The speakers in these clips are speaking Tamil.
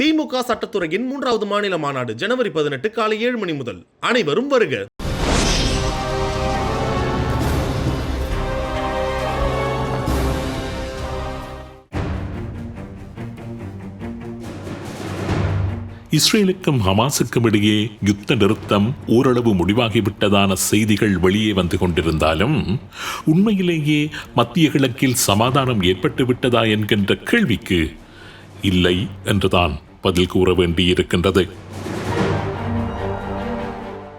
திமுக சட்டத்துறையின் மூன்றாவது மாநில மாநாடு ஜனவரி பதினெட்டு காலை ஏழு மணி முதல். அனைவரும் வருக. இஸ்ரேலுக்கும் ஹமாஸுக்கும் இடையே யுத்த நிறுத்தம் ஓரளவு முடிவாகிவிட்டதான செய்திகள் வெளியே வந்து கொண்டிருந்தாலும் உண்மையிலேயே மத்திய கிழக்கில் சமாதானம் ஏற்பட்டு விட்டதா என்கின்ற கேள்விக்கு இல்லை என்றுதான். பதில் கூற வேண்டியிருக்கின்றது.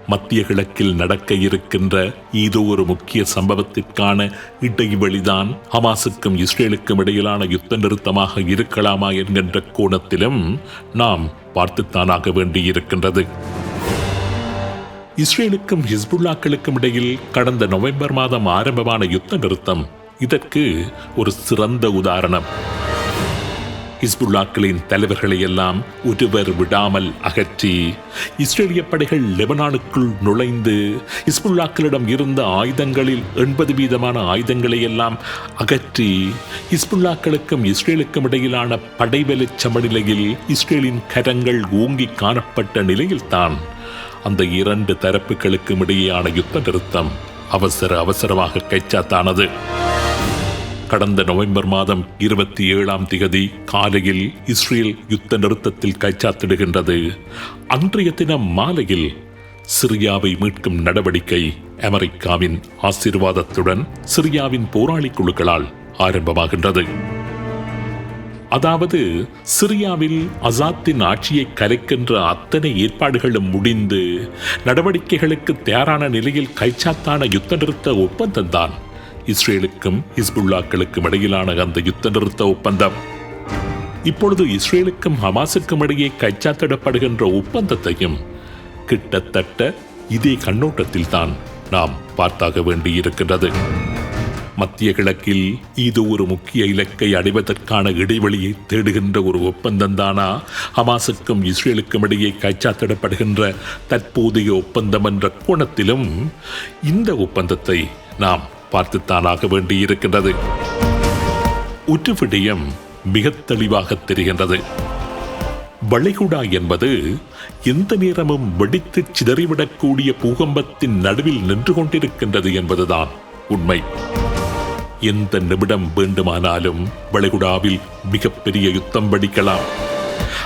மத்திய கிழக்கில் நடக்க இருக்கின்ற ஏதோ ஒரு முக்கிய சம்பவத்திற்கான இடைவெளிதான் ஹமாஸுக்கும் இஸ்ரேலுக்கும் இடையிலான யுத்த நிறுத்தமாக இருக்கலாமா என்கின்ற கோணத்திலும் நாம் பார்த்துத்தானாக வேண்டியிருக்கின்றது. இஸ்ரேலுக்கும் ஹிஸ்புல்லாக்களுக்கும் இடையில் கடந்த நவம்பர் மாதம் ஆரம்பமான யுத்த நிறுத்தம் இதற்கு ஒரு சிறந்த உதாரணம். ஹிஸ்புல்லாக்களின் தலைவர்களை எல்லாம் ஒருவர் விடாமல் அகற்றி இஸ்ரேலிய படைகள் லெபனானுக்குள் நுழைந்து ஹிஸ்புல்லாக்களிடம் இருந்த ஆயுதங்களில் எண்பது வீதமான ஆயுதங்களை எல்லாம் அகற்றி ஹிஸ்புல்லாக்களுக்கும் இஸ்ரேலுக்கும் இடையிலான படைவெளி சமநிலையில் இஸ்ரேலின் கரங்கள் ஓங்கி காணப்பட்ட நிலையில்தான் அந்த இரண்டு தரப்புகளுக்கும் இடையேயான யுத்த நிறுத்தம் அவசர அவசரமாக கைச்சாத்தானது. கடந்த நவம்பர் மாதம் இருபத்தி ஏழாம் திகதி காலையில் இஸ்ரேல் யுத்த நிறுத்தத்தில் கைச்சாத்திடுகின்றது. அன்றைய தினம் மாலையில் சிரியாவை மீட்கும் நடவடிக்கை அமெரிக்காவின் ஆசீர்வாதத்துடன் சிரியாவின் போராளி குழுக்களால் ஆரம்பமாகின்றது. அதாவது சிரியாவில் அசாத்தின் ஆட்சியை கலைக்கின்ற அத்தனை ஏற்பாடுகளும் முடிந்து நடவடிக்கைகளுக்கு தயாரான நிலையில் கைச்சாத்தான யுத்த நிறுத்த ஒப்பந்தம்தான் இஸ்ரேலுக்கும் ஹிஸ்புல்லாக்களுக்கும் இடையிலான அந்த யுத்த நிறுத்த ஒப்பந்தம். இப்பொழுது இஸ்ரேலுக்கும் ஹமாஸுக்கும் இடையே கைச்சாத்திடப்படுகின்ற ஒப்பந்தத்தையும் கிட்டத்தட்ட இதே கண்ணோட்டத்தில் தான் நாம் பார்த்தாக வேண்டியிருக்கின்றது. மத்திய கிழக்கில் இது ஒரு முக்கிய இலக்கை அடைவதற்கான இடைவெளியை தேடுகின்ற ஒரு ஒப்பந்தம் தானா ஹமாஸுக்கும் இஸ்ரேலுக்கும் இடையே கைச்சாத்திடப்படுகின்ற தற்போதைய ஒப்பந்தம் என்ற கோணத்திலும் இந்த ஒப்பந்தத்தை நாம் பார்த்துத்தானாக வேண்டியிருக்கின்றது. ஒரு விடயம் மிக தெளிவாக தெரிகின்றது. வளைகுடா என்பது எந்த நேரமும் வெடித்து சிதறிவிடக்கூடிய பூகம்பத்தின் நடுவில் நின்று கொண்டிருக்கின்றது என்பதுதான் உண்மை. எந்த நிமிடம் வேண்டுமானாலும் வளைகுடாவில் மிகப்பெரிய யுத்தம் வெடிக்கலாம்.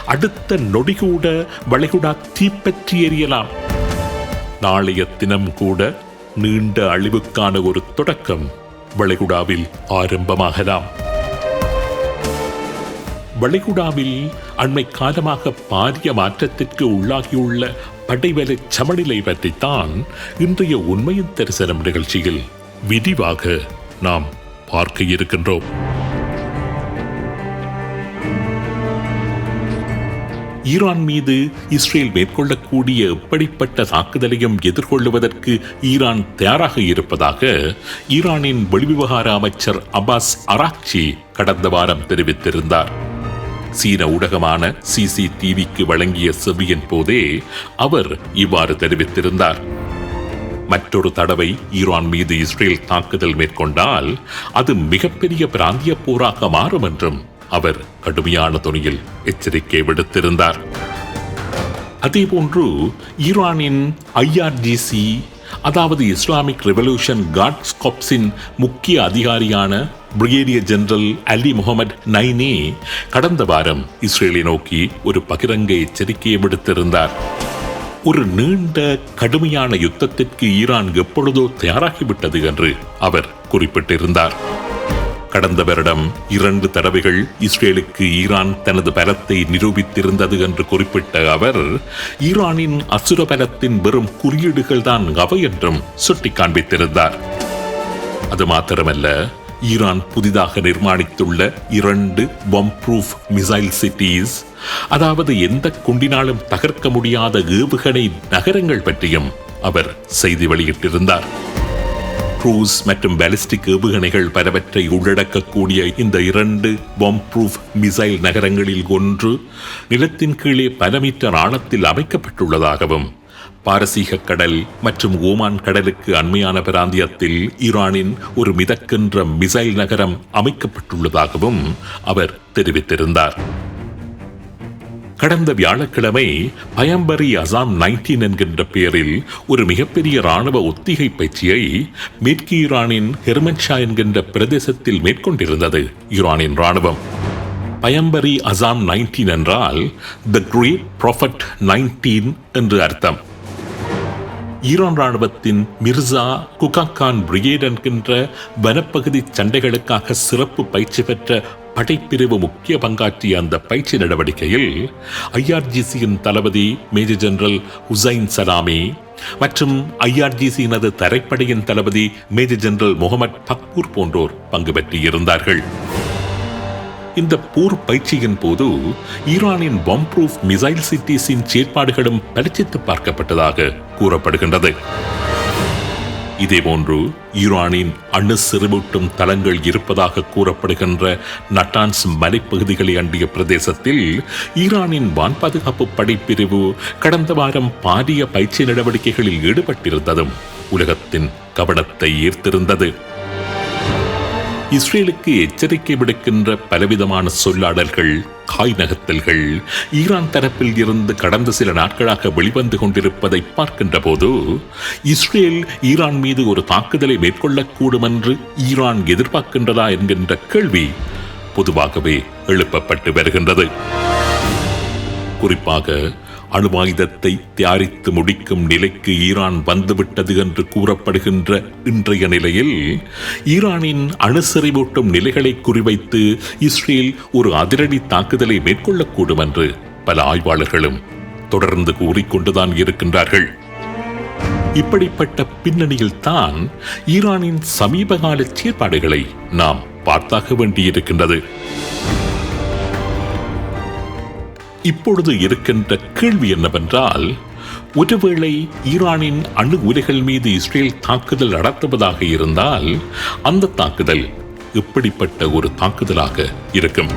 அடுத்த நொடிகூட வளைகுடா தீப்பற்றி எரியலாம் நாளைய தினம் கூட நீண்ட அழிவுக்கான ஒரு தொடக்கம் வளைகுடாவில் ஆரம்பமாகலாம். வளைகுடாவில் அண்மை காலமாக பாரிய மாற்றத்திற்கு உள்ளாகியுள்ள படைவலை சமநிலை பற்றித்தான் இன்றைய உண்மையின் தரிசனம் நிகழ்ச்சியில் விரிவாக நாம் பார்க்க இருக்கின்றோம். ஈரான் மீது இஸ்ரேல் மேற்கொள்ளக்கூடிய எப்படிப்பட்ட தாக்குதலையும் எதிர்கொள்ளுவதற்கு ஈரான் தயாராக இருப்பதாக ஈரானின் வெளிவிவகார அமைச்சர் அப்பாஸ் அராக்சி கடந்த வாரம் தெரிவித்திருந்தார். சீன ஊடகமான சிசிடிவிக்கு வழங்கிய செவியின் போதே அவர் இவ்வாறு தெரிவித்திருந்தார். மற்றொரு தடவை ஈரான் மீது இஸ்ரேல் தாக்குதல் மேற்கொண்டால் அது மிகப்பெரிய பிராந்திய போராக மாறும் என்றும் அவர் கடுமையான துணியில் எச்சரிக்கை விடுத்திருந்தார். அதேபோன்று ஈரானின் ஐஆர்ஜிசி அதாவது இஸ்லாமிக் ரெவல்யூஷன் காட்ஸ் கொப்ஸின் முக்கிய அதிகாரியான brigadier general Ali Mohammad Naini கடந்த வாரம் இஸ்ரேலை நோக்கி ஒரு பகிரங்க எச்சரிக்கையை விடுத்திருந்தார். ஒரு நீண்ட கடுமையான யுத்தத்திற்கு ஈரான் எப்பொழுதோ தயாராகிவிட்டது என்று அவர் குறிப்பிட்டிருந்தார். கடந்த வருடம் இரண்டு தடவைகள் இஸ்ரேலுக்கு ஈரான் தனது பலத்தை நிரூபித்திருந்தது என்று குறிப்பிட்ட அவர் ஈரானின் அசுர பலத்தின் வெறும் குறியீடுகள் தான் அவை என்றும் சுட்டி காண்பித்திருந்தார் அது மாத்திரமல்ல ஈரான் புதிதாக நிர்மாணித்துள்ள இரண்டு பம் ப்ரூஃப் மிசைல் சிட்டிஸ் அதாவது எந்த குண்டினாலும் தகர்க்க முடியாத ஏவுகணை நகரங்கள் பற்றியும் அவர் செய்தி வெளியிட்டிருந்தார். க்ரூஸ் மற்றும் பாலிஸ்டிக் ஏவுகணைகள் பலவற்றை உள்ளடக்கக்கூடிய இந்த இரண்டு பாம் ப்ரூஃப் மிசைல் நகரங்களில் ஒன்று நிலத்தின் கீழே பல மீட்டர் ஆழத்தில் அமைக்கப்பட்டுள்ளதாகவும் பாரசீக கடல் மற்றும் ஓமான் கடலுக்கு அண்மையான பிராந்தியத்தில் ஈரானின் ஒரு மிதக்கின்ற மிசைல் நகரம் அமைக்கப்பட்டுள்ளதாகவும் அவர் தெரிவித்திருந்தார். கடந்த வியாழக்கிழமை பயம்பரி அசாம் நைன்டீன் என்கின்ற பெயரில் ஒரு மிகப்பெரிய ராணுவ ஒத்திகை பயிற்சியை மேற்கு ஈரானின் ஹெர்மன்ஷா என்கின்ற பிரதேசத்தில் மேற்கொண்டிருந்தது ஈரானின் ராணுவம் பயம்பரி அசாம் நைன்டீன் என்றால் த கிரேட் ப்ராஃபட் நைன்டீன் என்று அர்த்தம். ஈரான் ராணுவத்தின் மிர்சா குகாக்கான் பிரிகேட் என்கின்ற வனப்பகுதி சண்டைகளுக்காக சிறப்பு பயிற்சி பெற்ற படைப்பிரிவு முக்கிய பங்காற்றிய அந்த பயிற்சி நடவடிக்கையில் ஐஆர்ஜிசியின் தளபதி மேஜர் ஜெனரல் ஹுசைன் சலாமி மற்றும் ஐஆர்ஜிசியினது தரைப்படையின் தளபதி மேஜர் ஜெனரல் முகமது பக்பூர் போன்றோர் பங்கு பெற்றிருந்தார்கள். இந்த போர் பயிற்சியின் போது ஈரானின் பம் ப்ரூஃப் மிசைல் சிட்டிஸின் செயற்பாடுகளும் பரிச்சித்து பார்க்கப்பட்டதாக கூறப்படுகின்றது. இதேபோன்று ஈரானின் அணு செறிவூட்டும் தளங்கள் இருப்பதாக கூறப்படுகின்ற நட்டான்ஸ் மலைப்பகுதிகளை அண்டிய பிரதேசத்தில் ஈரானின் வான் பாதுகாப்பு படைப்பிரிவு கடந்த வாரம் பாரிய பயிற்சி நடவடிக்கைகளில் ஈடுபட்டிருந்ததும் உலகத்தின் கவனத்தை ஈர்த்திருந்தது. இஸ்ரேலுக்கு எச்சரிக்கை விடுக்கின்ற பலவிதமான சொல்லாடல்கள் காய் நகர்த்தல்கள் ஈரான் தரப்பில் இருந்து கடந்த சில நாட்களாக வெளிவந்து கொண்டிருப்பதை பார்க்கின்ற போது இஸ்ரேல் ஈரான் மீது ஒரு தாக்குதலை மேற்கொள்ளக்கூடும் என்று ஈரான் எதிர்பார்க்கின்றதா என்கின்ற கேள்வி பொதுவாகவே எழுப்பப்பட்டு வருகின்றது. குறிப்பாக அணுவாயுதத்தை தயாரித்து முடிக்கும் நிலைக்கு ஈரான் வந்துவிட்டது என்று கூறப்படுகின்ற இன்றைய நிலையில் ஈரானின் அணுசெறிவூட்டும் நிலைகளை குறிவைத்து இஸ்ரேல் ஒரு அதிரடி தாக்குதலை மேற்கொள்ளக்கூடும் என்று பல ஆய்வாளர்களும் தொடர்ந்து கூறிக்கொண்டுதான் இருக்கின்றார்கள். இப்படிப்பட்ட பின்னணியில் தான் ஈரானின் சமீபகால செயற்பாடுகளை நாம் பார்த்தாக வேண்டியிருக்கின்றது. இப்பொழுது இருக்கின்ற கேள்வி என்னவென்றால் ஒருவேளை ஈரானின் அணு உலைகள் மீது இஸ்ரேல் தாக்குதல் நடத்துவதாக இருந்தால் அந்த தாக்குதல் எப்படிப்பட்ட ஒரு தாக்குதலாக இருக்கும்?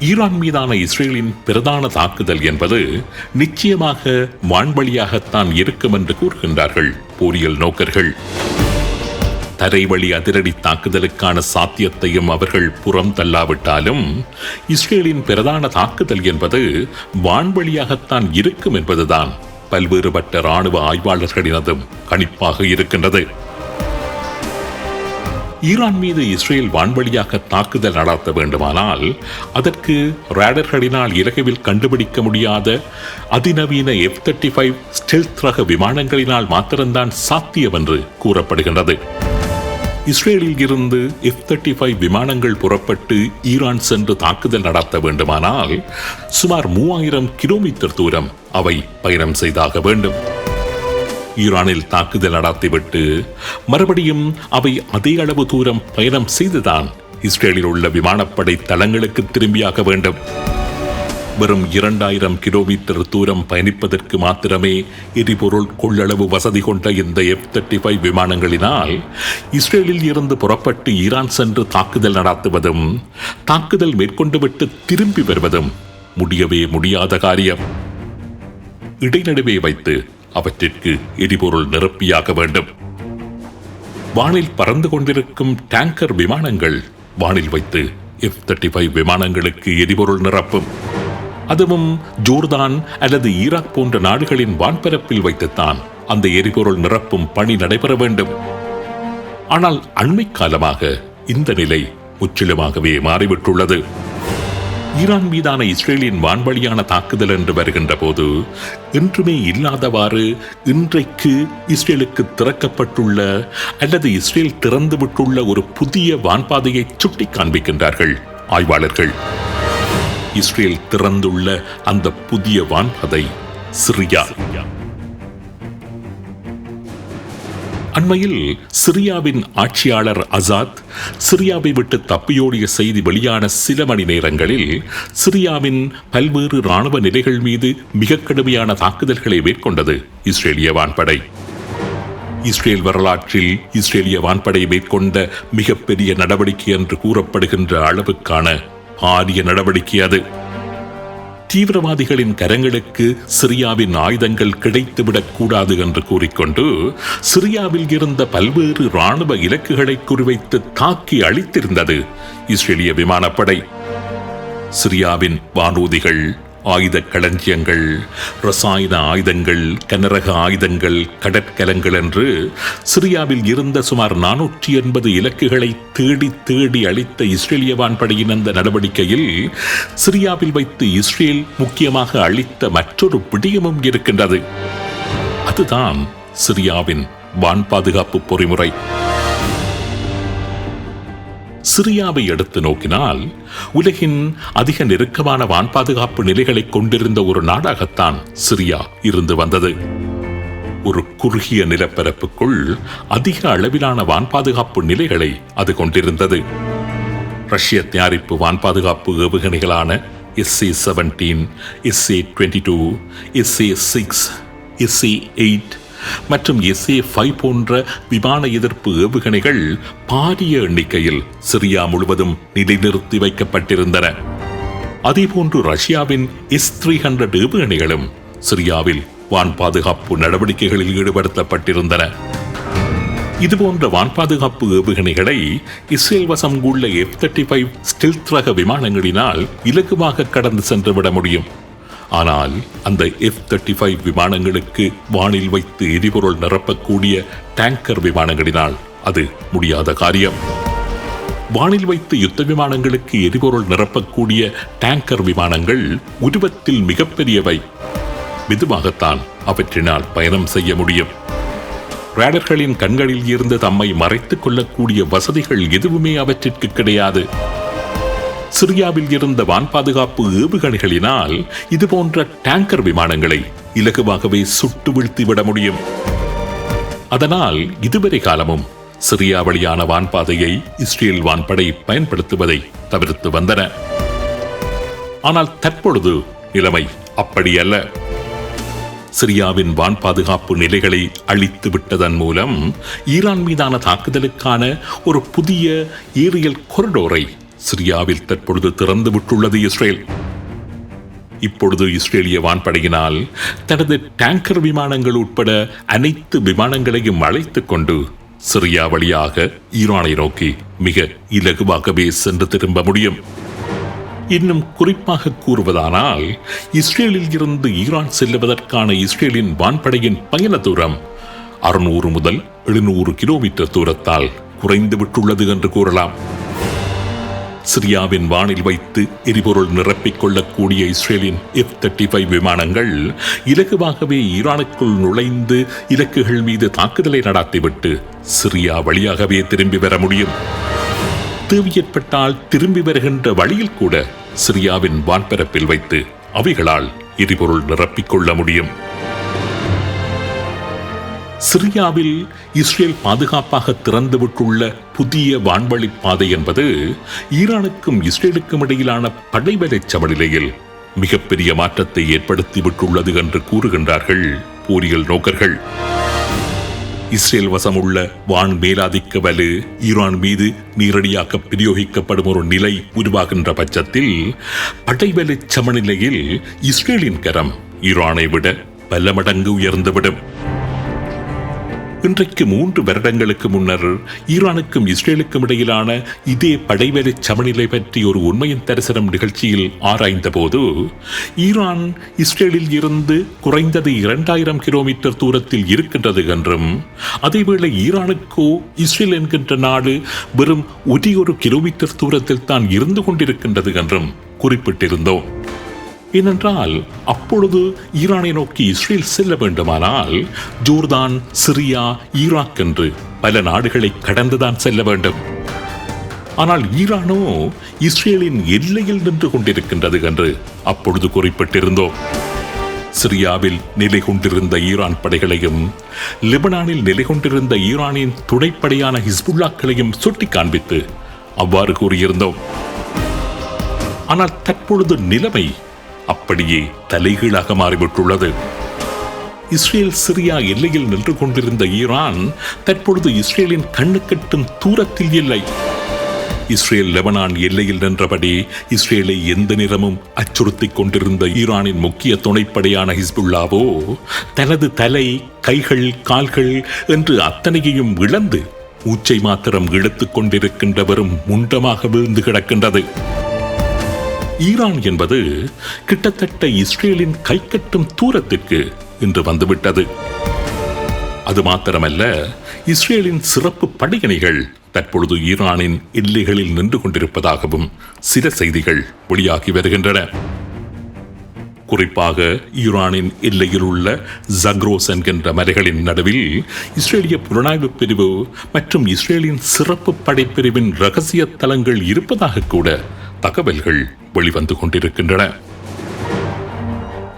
ஈரான் மீதான இஸ்ரேலின் பிரதான தாக்குதல் என்பது நிச்சயமாக வான்வழியாகத்தான் இருக்கும் என்று கூறுகின்றார்கள் போரியல் நோக்கர்கள். தரைவழி அதிரடி தாக்குதலுக்கான சாத்தியத்தையும் அவர்கள் புறம் தள்ளாவிட்டாலும் இஸ்ரேலின் பிரதான தாக்குதல் என்பது வான்வழியாகத்தான் இருக்கும் என்பதுதான் பல்வேறுபட்ட ராணுவ ஆய்வாளர்களினதும் கணிப்பாக இருக்கின்றது. ஈரான் மீது இஸ்ரேல் வான்வழியாக தாக்குதல் நடத்த வேண்டுமானால் அதற்கு ரேடர்களினால் இலகுவில் கண்டுபிடிக்க முடியாத அதிநவீன எஃப் தேர்ட்டி ஃபைவ் ஸ்டெல்த் ரக விமானங்களினால் மாத்திரம்தான் சாத்தியம் என்று கூறப்படுகின்றது. இஸ்ரேலில் இருந்து எஃப் தேர்ட்டி ஃபைவ் விமானங்கள் புறப்பட்டு ஈரான் சென்று தாக்குதல் நடத்த வேண்டுமானால் சுமார் மூவாயிரம் கிலோமீட்டர் தூரம் அவை பயணம் செய்தாக வேண்டும். ஈரானில் தாக்குதல் நடத்திவிட்டு மறுபடியும் அவை அதே அளவு தூரம் பயணம் செய்துதான் இஸ்ரேலில் உள்ள விமானப்படை தளங்களுக்கு திரும்பியாக வேண்டும். வெறும் இரண்டாயிரம் கிலோமீட்டர் தூரம் பயணிப்பதற்கு மாத்திரமே எரிபொருள் கொள்ளளவு வசதி கொண்ட இந்த எஃப் தேர்ட்டி ஃபைவ் விமானங்களினால் இஸ்ரேலில் இருந்து புறப்பட்டு ஈரான் சென்று தாக்குதல் நடத்துவதும் தாக்குதல் மேற்கொண்டுவிட்டு திரும்பி வருவதும் முடியவே முடியாத காரியம். இடைநடுவே வைத்து அவற்றிற்கு எரிபொருள் நிரப்பியாக வேண்டும். வானில் பறந்து கொண்டிருக்கும் டேங்கர் விமானங்கள் வானில் வைத்து எஃப் தேர்ட்டி ஃபைவ் விமானங்களுக்கு எரிபொருள் நிரப்பும். அதுவும் ஜோர்தான் அல்லது ஈராக் போன்ற நாடுகளின் வான்பரப்பில் வைத்துத்தான் அந்த எரிபொருள் நிரப்பும் பணி நடைபெற வேண்டும். ஆனால் அண்மை காலமாக இந்த நிலை முற்றிலுமாகவே மாறிவிட்டுள்ளது. ஈரான் மீதான இஸ்ரேலின் வான்வழியான தாக்குதல் என்று வருகின்ற போது என்றுமே இல்லாதவாறு இன்றைக்கு இஸ்ரேலுக்கு திறக்கப்பட்டுள்ள அல்லது இஸ்ரேல் திறந்துவிட்டுள்ள ஒரு புதிய வான்பாதையை சுட்டி காண்பிக்கின்றார்கள் ஆய்வாளர்கள். இஸ்ரேல் திறந்துள்ள அந்த புதிய வான்பதை சிரியா. அண்மையில் சிரியாவின் ஆட்சியாளர் அசாத் சிரியாவை விட்டு தப்பியோடிய செய்தி வெளியான சில மணி நேரங்களில் சிரியாவின் பல்வேறு ராணுவ நிலைகள் மீது மிக கடுமையான தாக்குதல்களை மேற்கொண்டது இஸ்ரேலிய வான்படை. இஸ்ரேல் வரலாற்றில் இஸ்ரேலிய வான்படை மேற்கொண்ட மிகப்பெரிய நடவடிக்கை என்று கூறப்படுகின்ற அளவுக்கான பாரிய நடவடிக்கை அது. தீவிரவாதிகளின் கரங்களுக்கு சிரியாவின் ஆயுதங்கள் கிடைத்துவிடக் கூடாது என்று கூறிக்கொண்டு சிரியாவில் இருந்த பல்வேறு ராணுவ இலக்குகளை குறிவைத்து தாக்கி அழித்திருந்தது இஸ்ரேலிய விமானப்படை. சிரியாவின் வானூதிகள் ஆயுத களஞ்சியங்கள் ரசாயன ஆயுதங்கள் கனரக ஆயுதங்கள் கடற்கலங்கள் என்று சிரியாவில் இருந்த சுமார் நானூற்றி எண்பது இலக்குகளை தேடி தேடி அளித்த இஸ்ரேலிய வான்படையின் அந்த நடவடிக்கையில் சிரியாவில் வைத்து இஸ்ரேல் முக்கியமாக அளித்த மற்றொரு விடயமும் இருக்கின்றது. அதுதான் சிரியாவின் வான் பாதுகாப்பு பொறிமுறை. சிரியாவை எடுத்து நோக்கினால் உலகின் அதிக நெருக்கமான வான் பாதுகாப்பு நிலைகளை கொண்டிருந்த ஒரு நாடாகத்தான் சிரியா இருந்து வந்தது. ஒரு குறுகிய நிலப்பரப்புக்குள் அதிக அளவிலான வான் பாதுகாப்பு நிலைகளை அது கொண்டிருந்தது. ரஷ்ய தயாரிப்பு வான் பாதுகாப்பு ஏவுகணைகளான SA seventeen SA twenty two SA six SA eight மற்றும் எஸ்ஏ ஃபைவ் போன்ற விமான எதிர்ப்பு ஏவுகணைகள் பாரிய எண்ணிக்கையில் சிரியா முழுவதும் நிலைநிறுத்தி வைக்கப்பட்டிருந்தன. அதேபோன்று ரஷ்யாவின் எஸ் த்ரீ ஹண்ட்ரட் ஏவுகணைகளும் சிரியாவில் வான் பாதுகாப்பு நடவடிக்கைகளில் ஈடுபடுத்தப்பட்டிருந்தன. இதுபோன்ற வான் பாதுகாப்பு ஏவுகணைகளை இஸ்ரேல் வசம் உள்ள எஃப் தேர்ட்டி ஃபைவ் ஸ்டில்த் ரக விமானங்களினால் இலகுவாக கடந்து சென்று விட முடியும். ஆனால் அந்த எஃப் தேர்ட்டி ஃபைவ் விமானங்களுக்கு வானில் வைத்து எரிபொருள் நிரப்பக்கூடிய டேங்கர் விமானங்களினால் அது முடியாத காரியம். வானில் வைத்து யுத்த விமானங்களுக்கு எரிபொருள் நிரப்பக்கூடிய டேங்கர் விமானங்கள் உருவத்தில் மிகப்பெரியவை. மெதுவாகத்தான் அவற்றினால் பயணம் செய்ய முடியும். ரேடர்களின் கண்களில் இருந்து தம்மை மறைத்துக் கொள்ளக்கூடிய வசதிகள் எதுவுமே அவற்றிற்கு கிடையாது. சிரியாவில் இருந்த வான் பாதுகாப்பு ஏவுகணைகளினால் இதுபோன்ற டேங்கர் விமானங்களை இலகுவாகவே சுட்டு வீழ்த்திவிட முடியும். அதனால் இதுவரை காலமும் சிரியா வழியான வான்பாதையை இஸ்ரேல் வான்படை பயன்படுத்துவதை தவிர்த்து வந்தன. ஆனால் தற்பொழுது நிலைமை அப்படியல்ல சிரியாவின் வான் பாதுகாப்பு நிலைகளை அழித்து விட்டதன் மூலம் ஈரான் மீதான தாக்குதலுக்கான ஒரு புதிய ஏரியல் கொரிடோரை சிரியாவில் தற்பொழுது திறந்து விட்டுள்ளது இஸ்ரேல். இப்பொழுது இஸ்ரேலிய வான்படையினால் தனது டேங்கர் விமானங்கள் உட்பட அனைத்து விமானங்களையும் அழைத்துக் கொண்டு சிரியா வழியாக ஈரானை நோக்கி மிக இலகுவாகவே சென்று திரும்ப முடியும். இன்னும் குறிப்பாக கூறுவதானால் இஸ்ரேலில் இருந்து ஈரான் செல்லுவதற்கான இஸ்ரேலின் வான்படையின் பயண தூரம் அறுநூறு முதல் எழுநூறு கிலோமீட்டர் தூரத்தால் குறைந்து விட்டுள்ளது என்று கூறலாம். சிரியாவின் வானில் வைத்து எரிபொருள் நிரப்பிக் கொள்ளக்கூடிய இஸ்ரேலின் எஃப் தேர்ட்டி ஃபைவ் விமானங்கள் இலகுவாகவே ஈரானுக்குள் நுழைந்து இலக்குகள் மீது தாக்குதலை நடத்திவிட்டு சிரியா வழியாகவே திரும்பி வர முடியும். தேவை ஏற்பட்டால் திரும்பி வருகின்ற வழியில் கூட சிரியாவின் வான்பரப்பில் வைத்து அவைகளால் எரிபொருள் நிரப்பிக் கொள்ள முடியும். சிரியாவில் இஸ்ரேல் பாதுகாப்பாக திறந்துவிட்டுள்ள புதிய வான்வழி பாதை என்பது ஈரானுக்கும் இஸ்ரேலுக்கும் இடையிலான படைவலை சமநிலையில் மிகப்பெரிய மாற்றத்தை ஏற்படுத்திவிட்டுள்ளது என்று கூறுகின்றார்கள் போரியல் நோக்கர்கள். இஸ்ரேல் வசமுள்ள வான் மேலாதிக்க வலு ஈரான் மீது நேரடியாக பிரயோகிக்கப்படும் ஒரு நிலை உருவாகின்ற பட்சத்தில் படைவலி சமநிலையில் இஸ்ரேலின் கரம் ஈரானை விட பல மடங்கு உயர்ந்துவிடும். இன்றைக்கு மூன்று வருடங்களுக்கு முன்னர் ஈரானுக்கும் இஸ்ரேலுக்கும் இடையிலான இதே படைவெளி சமநிலை பற்றி ஒரு உண்மையின் தரிசனம் நிகழ்ச்சியில் ஆராய்ந்த போது ஈரான் இஸ்ரேலில் இருந்து குறைந்தது இரண்டாயிரம் கிலோமீட்டர் தூரத்தில் இருக்கின்றது என்றும் அதேவேளை ஈரானுக்கோ இஸ்ரேல் என்கின்ற நாடு வெறும் ஒரே ஒரு கிலோமீட்டர் தூரத்தில் தான் இருந்து கொண்டிருக்கின்றது என்றும் குறிப்பிட்டிருந்தோம். ஏனென்றால் அப்பொழுது ஈரானை நோக்கி இஸ்ரேல் செல்ல வேண்டுமானால் ஜோர்தான் சிரியா ஈராக் என்று பல நாடுகளை கடந்துதான் செல்ல வேண்டும். ஆனால் ஈரானோ இஸ்ரேலின் எல்லையில் நின்று கொண்டிருக்கின்றது என்று அப்பொழுது குறிப்பிட்டிருந்தோம். சிரியாவில் நிலை கொண்டிருந்த ஈரான் படைகளையும் லெபனானில் நிலை கொண்டிருந்த ஈரானின் துணைப்படையான ஹிஸ்புல்லாக்களையும் சுட்டி காண்பித்து அவ்வாறு கூறியிருந்தோம். ஆனால் தற்பொழுது நிலைமை அப்படியே தலைகீழாக மாறிவிட்டுள்ளது. இஸ்ரேல் சிரியா எல்லையில் நின்று கொண்டிருந்த ஈரான் தற்பொழுது இஸ்ரேலின் கண்ணுக்கட்டும் தூரத்தில் இல்லை. இஸ்ரேல் லெபனான் எல்லையில் நின்றபடி இஸ்ரேலை எந்த நிறமும் அச்சுறுத்திக் கொண்டிருந்த ஈரானின் முக்கிய துணைப்படையான ஹிஸ்புல்லாவோ தனது தலை கைகள் கால்கள் என்று அத்தனையையும் இழந்து மூச்சை மாத்திரம் இழுத்துக் கொண்டிருக்கின்ற வெறும் முண்டமாக வீழ்ந்து கிடக்கின்றது. ஈரான் என்பது கிட்டத்தட்ட இஸ்ரேலின் கைக்கட்டும் தூரத்திற்கு இன்று வந்துவிட்டது. அது மாத்திரமல்ல இஸ்ரேலின் சிறப்பு படையணிகள் தற்பொழுது ஈரானின் எல்லைகளில் நின்று கொண்டிருப்பதாகவும் சில செய்திகள் வெளியாகி வருகின்றன. குறிப்பாக ஈரானின் எல்லையில் உள்ள ஜக்ரோஸ் என்கின்ற மலைகளின் நடுவில் இஸ்ரேலிய புலனாய்வு பிரிவு மற்றும் இஸ்ரேலின் சிறப்பு படைப்பிரிவின் ரகசிய தலங்கள் இருப்பதாக கூட தகவல்கள் வெளிவந்து கொண்டிருக்கின்றன.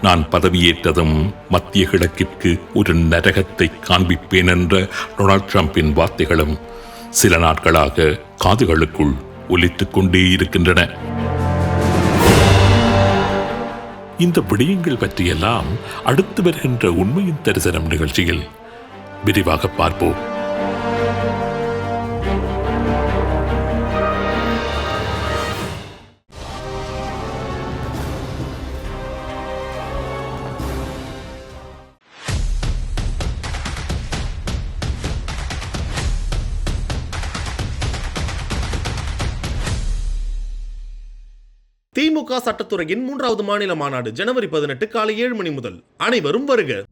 நான் பதவியேற்றதும் மத்திய கிழக்கிற்கு ஒரு நரகத்தை காண்பிப்பேன் என்ற டொனால்ட் ட்ரம்பின் வார்த்தைகளும் சில நாட்களாக காதுகளுக்குள் ஒலித்துக் கொண்டே இருக்கின்றன. இந்த விடயங்கள் பற்றியெல்லாம் அடுத்து வருகின்ற உண்மையின் தரிசனம் நிகழ்ச்சியில் விரிவாக பார்ப்போம். சட்டத்துறையின் மூன்றாவது மாநில மாநாடு ஜனவரி பதினெட்டு காலை ஏழு மணி முதல். அனைவரும் வருக.